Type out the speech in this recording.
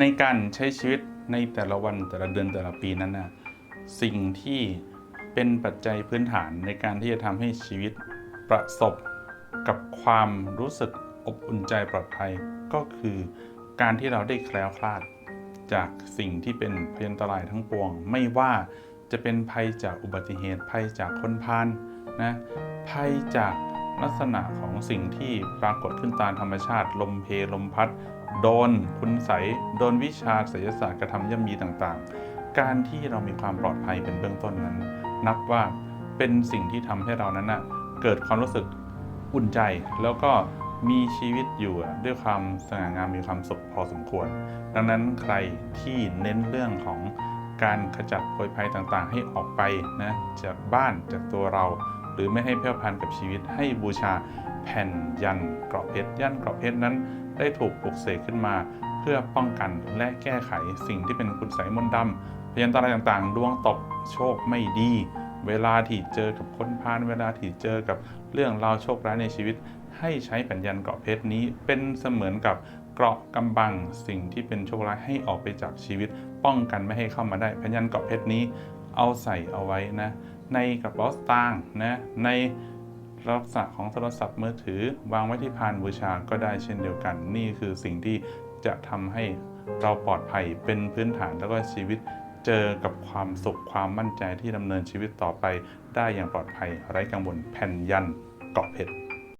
ในการใช้ชีวิตในแต่ละวันแต่ละเดือนแต่ละปีนั้นนะสิ่งที่เป็นปัจจัยพื้นฐานในการที่จะทำให้ชีวิตประสบกับความรู้สึกอบอุ่นใจปลอดภัยก็คือการที่เราได้แคล้วคลาด จากสิ่งที่เป็นพยันตรายทั้งปวง ไม่ว่าจะเป็นภัยจากอุบัติเหตุภัยจากคนพาลนะภัยจาก ลักษณะของสิ่งที่ปรากฏขึ้นตามธรรมชาติ ลมเพลมพัด โดน คุณใสยโดนวิชาศิลศาสตร์กระทำย่ำยีต่างๆ การที่เรามีความปลอดภัยเป็นเบื้องต้นนั้น นับว่าเป็นสิ่งที่ทำให้เรานั้นนะเกิดความรู้สึกอุ่นใจ แล้วก็มีชีวิตอยู่ด้วยความสง่างามมีความสุขพอสมควร ดังนั้นใครที่เน้นเรื่องของการขจัดโพยภัยต่างๆ ให้ออกไปนะจากบ้านจากตัวเรา หรือไม่ให้เพี้ยวพันกับชีวิต ให้บูชาแผ่นยันเกราะเพชรยันเกราะเพชรนั้นได้ถูกปลุกเสกขึ้นมา เพื่อป้องกันและแก้ไขสิ่งที่เป็นคุณไสมนต์ดำพยันตรายต่างๆ ดวงตกโชคไม่ดี เวลาที่เจอกับคนพาลเวลาที่เจอกับเรื่องราวโชคร้ายในชีวิต ให้ใช้แผ่นยันเกราะเพชรนี้เป็นเสมือนกับเกราะกำบังสิ่งที่เป็นโชคร้ายให้ออกไปจากชีวิต ป้องกันไม่ให้เข้ามาได้แผ่นยันเกราะเพชรนี้ เอาใส่เอาไว้นะ ในกระเป๋าสตางค์นะในลักษณะของโทรศัพท์มือถือ วางไว้ที่พานบูชาก็ได้เช่นเดียวกัน นี่คือสิ่งที่จะทำให้เราปลอดภัยเป็นพื้นฐานแล้วก็ชีวิตเจอกับความสุขความมั่นใจที่ดำเนินชีวิตต่อไป ได้อย่างปลอดภัยไร้กังวลแผ่นยันเกาะเพชร